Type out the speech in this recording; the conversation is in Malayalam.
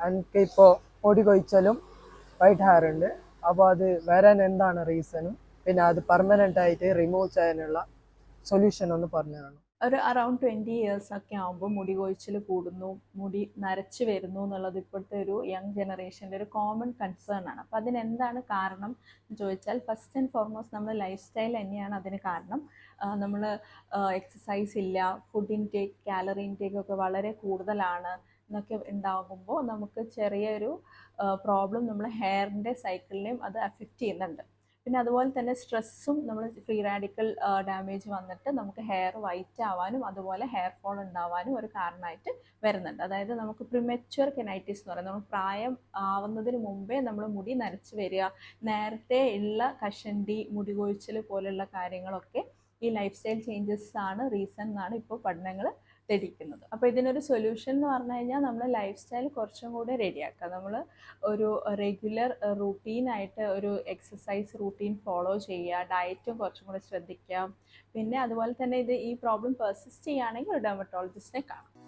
എനിക്ക് ഇപ്പോൾ പൊടി കൊഴിച്ചാലും വൈറ്റ് ഹെയർ ഉണ്ട് അപ്പോൾ അത് വരാൻ എന്താണ് റീസണും പിന്നെ അത് പെർമനന്റ് ആയിട്ട് റിമൂവ് ചെയ്യാനുള്ള സൊല്യൂഷൻ ഒന്ന് പറഞ്ഞു തരണം ഒരു അറൗണ്ട് ട്വന്റി ഇയേഴ്സ് ഒക്കെ ആകുമ്പോൾ മുടി കൊഴിച്ചിൽ കൂടുന്നു മുടി നരച്ച് വരുന്നു എന്നുള്ളത് ഇപ്പോഴത്തെ ഒരു യങ് ജനറേഷന്റെ ഒരു കോമൺ കൺസേൺ ആണ്. അപ്പോൾ അതിനെന്താണ് കാരണം എന്ന് ചോദിച്ചാൽ ഫസ്റ്റ് ആൻഡ് ഫോർമോസ്റ്റ് നമ്മുടെ ലൈഫ് സ്റ്റൈൽ തന്നെയാണ് അതിന് കാരണം. നമ്മൾ എക്സസൈസ് ഇല്ല ഫുഡ് ഇൻടേക്ക് കാലറി ഇൻടേക്ക് ഒക്കെ വളരെ കൂടുതലാണ് എന്നൊക്കെ ഉണ്ടാകുമ്പോൾ നമുക്ക് ചെറിയൊരു പ്രോബ്ലം നമ്മുടെ ഹെയറിന്റെ സൈക്കിളിനെയും അത് അഫക്റ്റ് ചെയ്യുന്നുണ്ട്. പിന്നെ അതുപോലെ തന്നെ സ്ട്രെസ്സും നമ്മൾ ഫ്രീ റാഡിക്കൽ ഡാമേജ് വന്നിട്ട് നമുക്ക് ഹെയർ വൈറ്റ് ആവാനും അതുപോലെ ഹെയർ ഫോൾ ഉണ്ടാവാനും ഒരു കാരണമായിട്ട് വരുന്നുണ്ട്. അതായത് നമുക്ക് പ്രിമച്വർ കെനൈറ്റിസ് എന്ന് പറയുന്നത് നമ്മൾ പ്രായം ആവുന്നതിന് മുമ്പേ നമ്മൾ മുടി നരച്ച് വരിക നേരത്തെ ഉള്ള കഷണ്ടി മുടി കൊഴിച്ചിൽ പോലുള്ള കാര്യങ്ങളൊക്കെ ഈ ലൈഫ് സ്റ്റൈൽ ചേഞ്ചസ് ആണ് റീസൺ എന്നാണ് ഇപ്പോൾ പഠനങ്ങൾ തെളിയിക്കുന്നത് അപ്പോൾ ഇതിനൊരു സൊല്യൂഷൻ എന്ന് പറഞ്ഞു കഴിഞ്ഞാൽ നമ്മൾ ലൈഫ് സ്റ്റൈൽ കുറച്ചും കൂടെ റെഡിയാക്കുക നമ്മൾ ഒരു റെഗുലർ റൂട്ടീനായിട്ട് ഒരു എക്സസൈസ് റൂട്ടീൻ ഫോളോ ചെയ്യുക. ഡയറ്റും കുറച്ചും കൂടെ ശ്രദ്ധിക്കുക പിന്നെ അതുപോലെ തന്നെ ഇത് ഈ പ്രോബ്ലം പെർസിസ്റ്റ് ചെയ്യുകയാണെങ്കിൽ ഒരു ഡെർമറ്റോളജിസ്റ്റിനെ കാണാം.